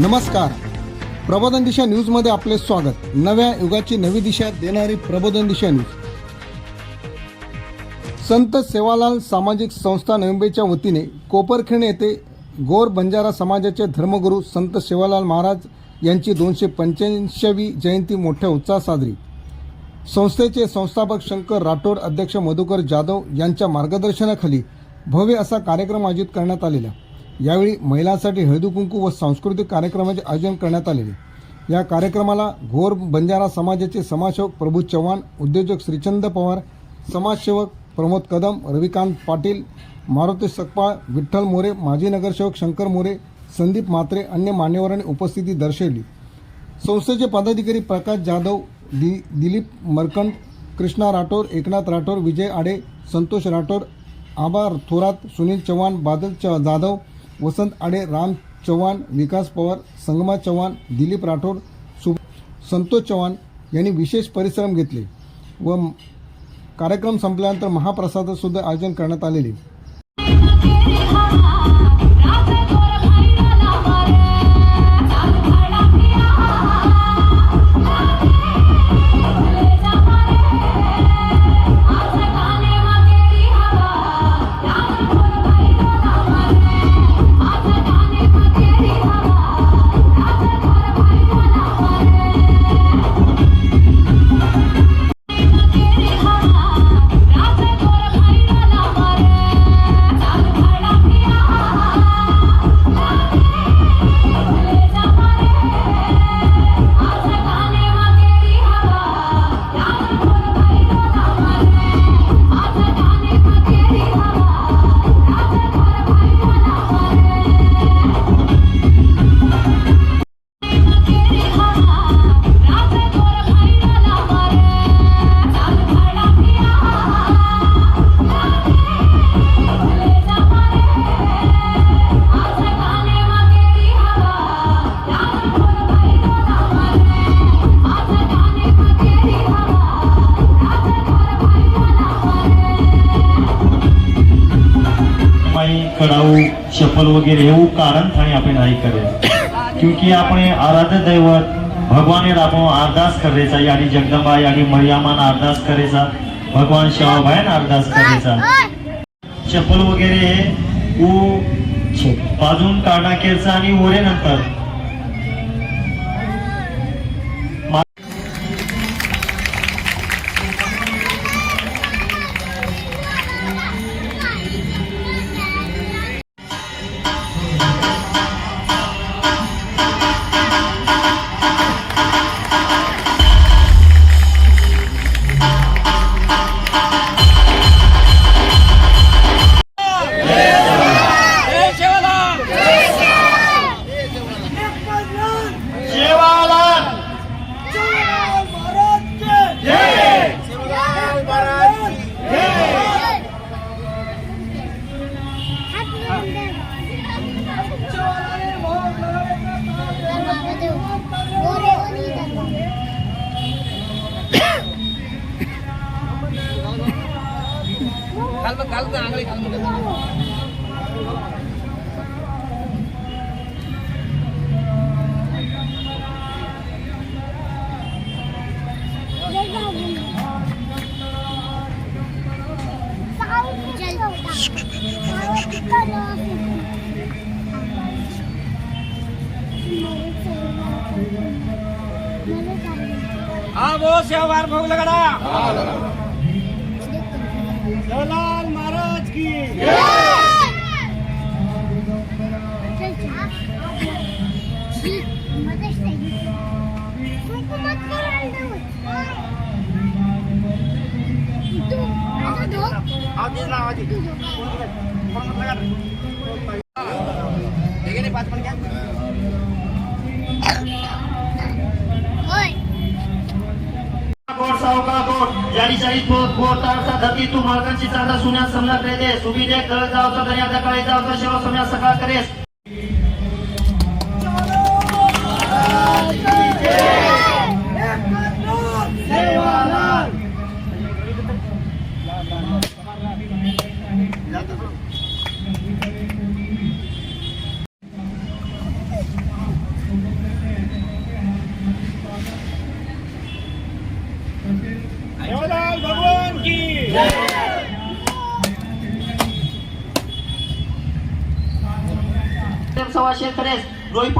नमस्कार. प्रबोधन दिशा न्यूजमध्ये आपले स्वागत. नव्या युगाची नवी दिशा देणारी प्रबोधन दिशा न्यूज. संत सेवालाल सामाजिक संस्था नविंबेच्या वतीने कोपरखेण येथे गोर बंजारा समाजाचे धर्मगुरू संत सेवालाल महाराज यांची दोनशे पंच्याऐंशीवी जयंती मोठ्या उत्साहात साजरी. संस्थेचे संस्थापक शंकर राठोड अध्यक्ष मधुकर जाधव यांच्या मार्गदर्शनाखाली भव्य असा कार्यक्रम आयोजित करण्यात आलेला. यावेळी महिलांसाठी हळदी कुंकू व सांस्कृतिक कार्यक्रमाचे आयोजन करण्यात आलेले. या कार्यक्रमाला घोर बंजारा समाजाचे समाजसेवक प्रभू चव्हाण उद्योजक श्रीचंद पवार समाजसेवक प्रमोद कदम रविकांत पाटील मारुती सकपाळ विठ्ठल मोरे माजी नगरसेवक शंकर मोरे संदीप मात्रे अन्य मान्यवरांनी उपस्थिती दर्शवली. संस्थेचे पदाधिकारी प्रकाश जाधव दि दिलीप मरकंड कृष्णा राठोर एकनाथ राठोर विजय आडे संतोष राठोर आबा थोरात सुनील चव्हाण बादल च जाधव वसंत आडे राम चव्हाण विकास पवार संगमा चव्हाण दिलीप राठोड सु संतोष चव्हाण यांनी विशेष परिश्रम घेतले व कार्यक्रम संपल्यानंतर महाप्रसादसुद्धा आयोजन करण्यात आलेले. चप्पल वगैरह એવું કારણ થાય આપણે નહીં કરે क्योंकि આપણે આરાધ્ય दैवत ભગવાને આપણે અરદાસ કરે છે યાની જગદંબા યાની મરિયામાના અરદાસ કરે છે ભગવાન શિવાભાઈને અરદાસ કરે છે चप्पल वगैरे उ बाजून काढा केरचा आणि ओरे नंतर हा वो शेवार भोग लगड़ा जवाहरलाल महाराज की आवाज सावका कोट जारी जारी कोट कोट तारसा धरती तू मालकांची चांदा सुन्या समला दे सुविधे कळ जावचा दर्या दकाळी जावचा शेवा सम्या सकाळ करेस.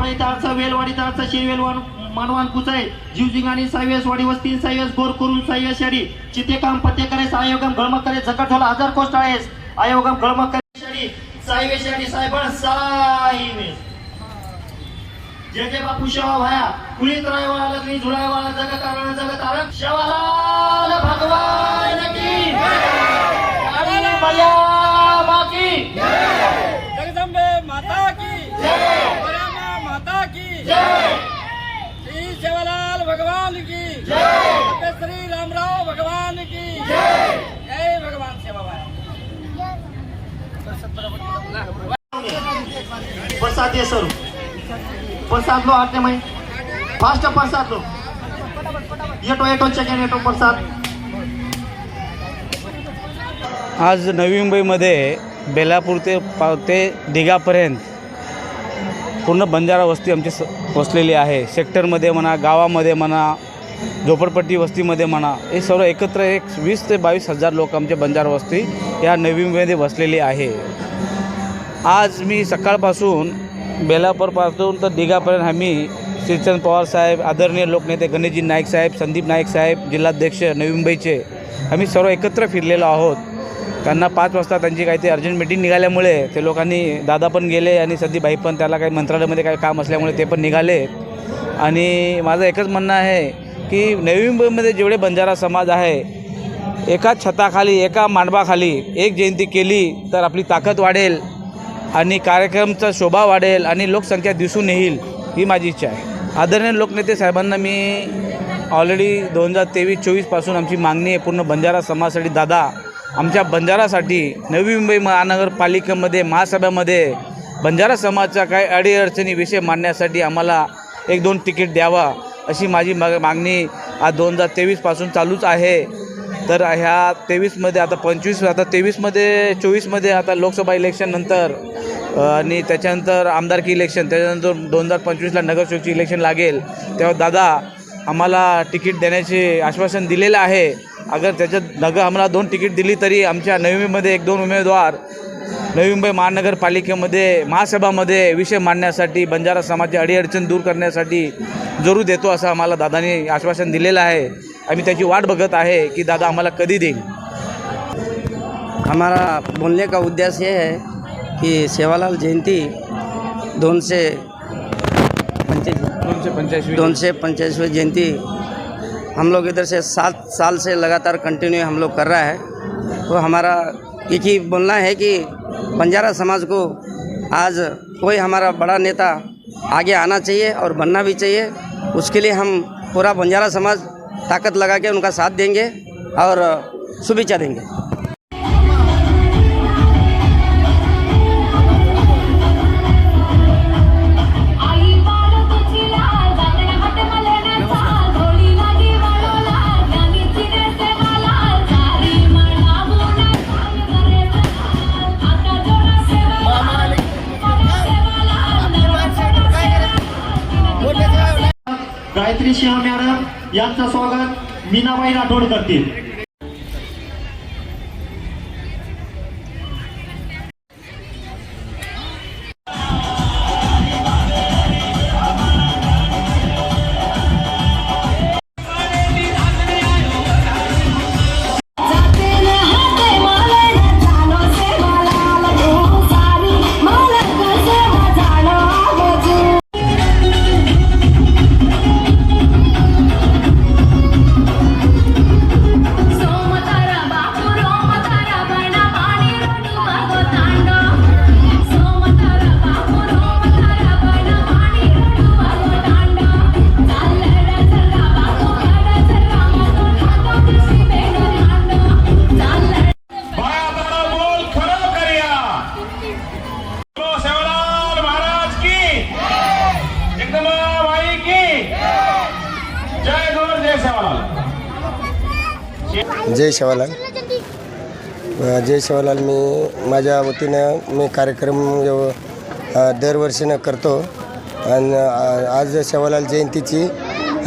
रोईपाणी तारचा वेलवाडी तारचा शेवेलवान मानवान कुचाय. जीवजिंगानी सायवेस वाडी वस्ती सायवेस गोर करून सायवेस शाडी. चिते काम पत्ते करेस आयोगम गळमक करे झकट झाला हजार कोष्ट आहेस. आयोगम गळमक करे शाडी. सायवेस शाडी सायबन सायवेस जे जे बापू शेवा भाया कुळीत रायवाला लग्नी झुळायवाला जगत आरण जगत आरण शेवाला भगवान की आणि मर्यादा की जगदम्बे माता की मरियम्मा माता की श्री सेवालाल भगवान की जय श्री रामराव भगवान की जय भगवान सेवा प्रसाद ये प्रसाद लो आठ मई. फास्ट प्रसाद लो. येतो येतो चेकन येतो प्रसाद. आज नवी मुंबईमध्ये बेलापूर ते पाव ते दिघापर्यंत पूर्ण बंजारा वस्ती आमची स वसलेली आहे. सेक्टरमध्ये म्हणा गावामध्ये म्हणा झोपडपट्टी वस्तीमध्ये म्हणा हे सर्व एकत्र एक वीस ते बावीस हजार लोक आमच्या बंजारा वस्ती या नवी मुंबईमध्ये वसलेली आहे. आज मी सकाळपासून बेलापूरपासून तर दिघापर्यंत आम्ही श्रीचंद पवार साहेब आदरणीय लोकनेते गणेशजी नाईक साहेब संदीप नाईक साहेब जिल्हाध्यक्ष नवी मुंबईचे आम्ही सर्व एकत्र फिरलेलो आहोत. त्यांना पाच वाजता त्यांची काही ते अर्जंट मिटिंग निघाल्यामुळे ते लोकांनी दादा पण गेले आणि संदीपभाई पण त्याला काही मंत्रालयामध्ये काही काम असल्यामुळे ते पण निघाले. आणि माझं एकच म्हणणं आहे की नवी मुंबईमध्ये जेवढे बंजारा समाज आहे एका छताखाली एका मांडवाखाली एक जयंती केली तर आपली ताकद वाढेल. आणि कार्यक्रमचा शोभा वाढेल आणि लोकसंख्या दिसून येईल ही माझी इच्छा आहे. आदरणीय लोकनेते साहेबांना मी ऑलरेडी दोन हजार तेवीस चोवीसपासून आमची मागणी आहे पूर्ण बंजारा समाजासाठी दादा आमच्या बंजारासाठी नवी मुंबई महानगरपालिकेमध्ये महासभेमध्ये बंजारा समाजचा काही अडीअडचणी विषय मांडण्यासाठी आम्हाला एक दोन तिकीट द्यावा अशी माझी माग मागणी आज दोन हजार तेवीसपासून चालूच आहे. तर ह्या तेवीसमध्ये आता पंचवीस आता तेवीसमध्ये चोवीसमध्ये आता लोकसभा इलेक्शननंतर आणि त्याच्यानंतर आमदारकी इलेक्शन त्याच्यानंतर दोन हजार पंचवीसला नगरसेवकची इलेक्शन लागेल. तेव्हा दादा आम्हाला तिकीट देण्याचे आश्वासन दिलेलं आहे. अगर त्याच्यात नगर आम्हाला दोन तिकीट दिली तरी आमच्या नवी मुंबईमध्ये एक दोन उमेदवार नवी मुंबई महानगरपालिकेमध्ये महासभामध्ये विषय मांडण्यासाठी बंजारा समाजाची अडीअडचण दूर करण्यासाठी जरूर देतो असं आम्हाला दादांनी आश्वासन दिलेलं आहे. आम्ही त्याची वाट बघत आहे कि दादा आम्हाला कधी देईल. हमारा बोलने का उद्देश्य ये है कि सेवालाल जयंती दोन से पंच्याऐंशी दोन से पंचाईसवीं जयंती हम लोग इधर से सात साल से लगातार कंटिन्यू हम लोग कर रहा है। तो हमारा एक ही बोलना है कि बंजारा समाज को आज कोई हमारा बड़ा नेता आगे आना चाहिए और बनना भी चाहिए। उसके लिए हम पूरा बंजारा समाज ताकत लगा के उनका साथ देंगे और शुभेच्छा देंगे। गायत्री सिंह मैडम यांचं स्वागत मीनाबाई राठोड करतील. जय शिवालाल जय शिवालाल मी माझ्या वतीनं मी कार्यक्रम दरवर्षीनं करतो. आणि आज शिवालाल जयंतीची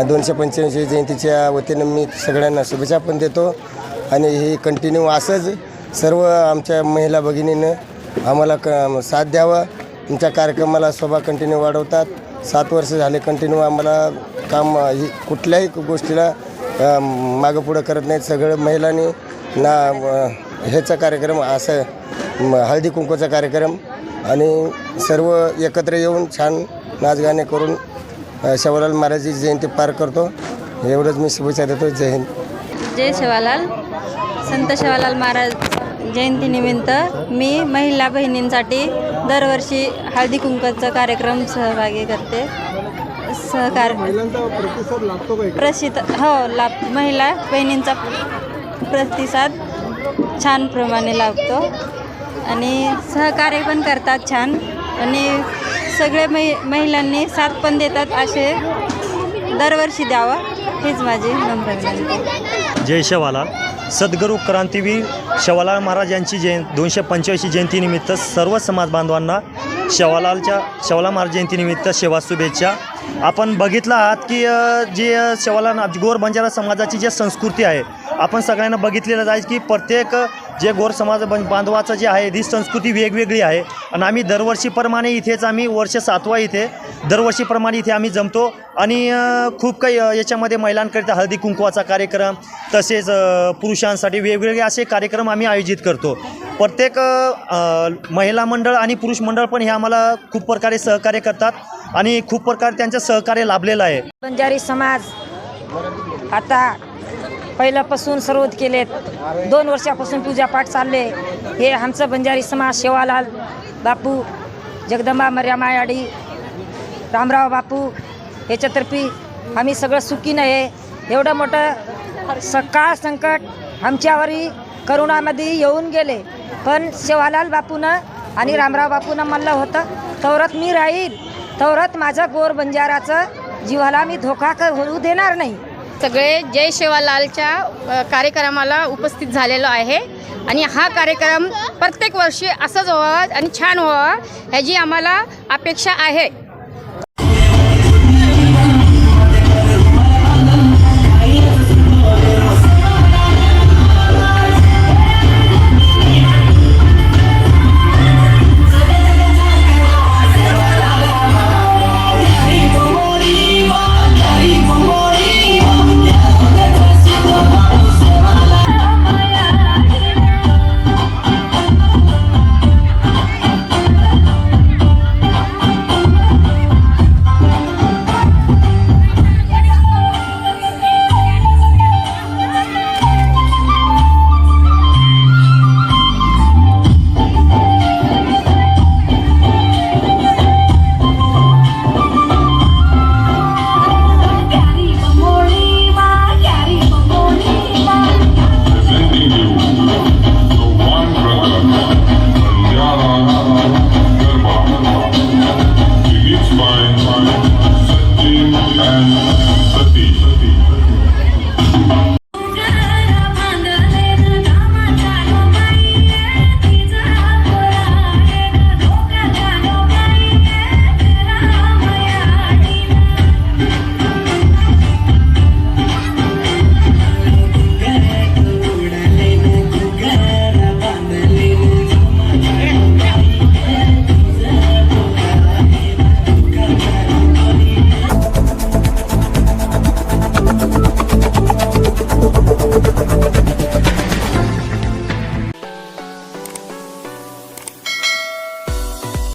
दोनशे पंच्याऐंशी जयंतीच्या वतीनं मी सगळ्यांना शुभेच्छा पण देतो. आणि हे कंटिन्यू असंच सर्व आमच्या महिला भगिनीनं आम्हाला क साथ द्यावं. तुमच्या कार्यक्रमाला शोभा कंटिन्यू वाढवतात. सात वर्ष झाले कंटिन्यू आम्हाला काम ही कुठल्याही गोष्टीला मागं पुढं करत नाहीत सगळं महिलांनी ना ह्याचा कार्यक्रम असं हळदी कुंकूचा कार्यक्रम आणि सर्व एकत्र येऊन छान नाचगाणे करून शेवालाल महाराजची जयंती पार करतो. एवढंच मी शुभेच्छा देतो. जय हिंद. जय शिवालाल संत शिवालाल महाराज जयंतीनिमित्त मी महिला बहिणींसाठी दरवर्षी हळदी कुंकूचा कार्यक्रम सहभागी करते. सहकार. महिलांचा प्रतिसाद लागतो का प्रसिद्ध हो लाभ महिला बहिणींचा प्रतिसाद छान प्रमाणे लाभतो आणि सहकार्य पण करतात छान. आणि सगळे महि महिलांनी साथ पण देतात असे दरवर्षी द्यावं हीच माझी नम्र विनंती जय शवालाल सद्गुरू क्रांतीवीर शवालाल महाराज यांची जयं दोनशे पंच्याऐंशी जयंतीनिमित्त सर्व समाज बांधवांना शवालालच्या शेवाला महाराज जयंतीनिमित्त सेवा शुभेच्छा. आपण बघितलं आहात की जे अ, गोर बंजारा समाजाची जी संस्कृती आहे आपण सगळ्यांना बघितलेलं जायचं की प्रत्येक जे गोर समाज बांधवाचं जे आहे ही संस्कृती वेगवेगळी आहे. आणि आम्ही दरवर्षीप्रमाणे इथेच आम्ही वर्ष सातवा इथे. दरवर्षीप्रमाणे इथे आम्ही जमतो. आणि खूप काही याच्यामध्ये महिलांकरिता हळदी कुंकवाचा कार्यक्रम तसेच पुरुषांसाठी वेगवेगळे असे कार्यक्रम आम्ही आयोजित करतो. प्रत्येक महिला मंडळ आणि पुरुष मंडळ पण हे आम्हाला खूप प्रकारे सहकार्य करतात. आणि खूप प्रकारे त्यांचं सहकार्य लाभलेलं आहे. बंजारी समाज आता पहिल्यापासून सर्वोत केलेत. दोन वर्षापासून पूजापाठ चालले. हे आमचं बंजारी समाज शेवालाल बापू जगदंबा मर्यामायाडी रामराव बापू याच्यातर्फी आम्ही सगळं सुखीनं आहे एवढं मोठं सकाळ संकट आमच्यावरही करुणामध्ये येऊन गेले. पण शेवालाल बापूनं आणि रामराव बापूनं म्हणलं होतं तवरत मी राहील. तवरत माझं गोर बंजाराचं जीवाला मी धोका क- होऊ देणार नाही. सगळे जय शेवालालच्या कार्यक्रमाला उपस्थित झालेलो आहे. आणि हा कार्यक्रम प्रत्येक वर्षी असंच व्हावा आणि छान व्हावा ह्याची आम्हाला अपेक्षा आहे.